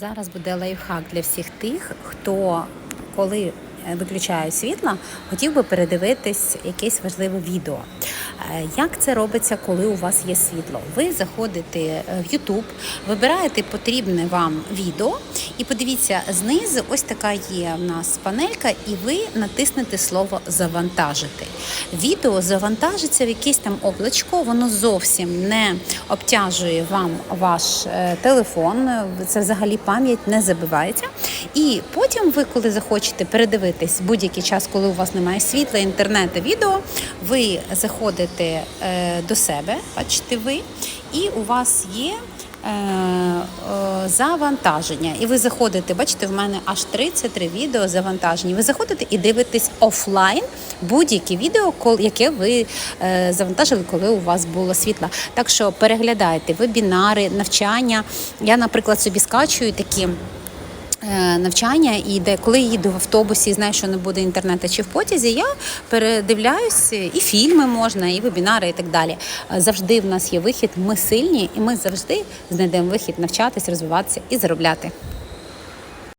Зараз буде лайфхак для всіх тих, хто коли е, виключає світло, хотів би передивитись якесь важливе відео. Е, Як це робиться, коли у вас є світло? Ви заходите е, в YouTube, вибираєте потрібне вам відео, і подивіться, знизу ось така є в нас панелька, і ви натиснете слово завантажити. Відео завантажиться в якесь там облачко, воно зовсім не обтяжує вам ваш е, телефон. Це взагалі пам'ять не забивається. І потім ви, коли захочете передивитись будь-який час, коли у вас немає світла, інтернету, відео, ви заходите е, до себе, бачите ви, і у вас є. Е, Завантаження, і ви заходите, бачите, в мене аж 33 відео завантажені. Ви заходите і дивитесь офлайн будь-яке відео, яке ви е, завантажили, коли у вас було світло. Так що переглядайте вебінари, навчання. Я, наприклад, собі скачую такі. Е, Навчання і де коли їду в автобусі, і знаю, що не буде інтернету чи в потязі, я передивляюсь і фільми можна, і вебінари, і так далі. Е, Завжди в нас є вихід. Ми сильні, і ми завжди знайдемо вихід навчатись, розвиватися і заробляти.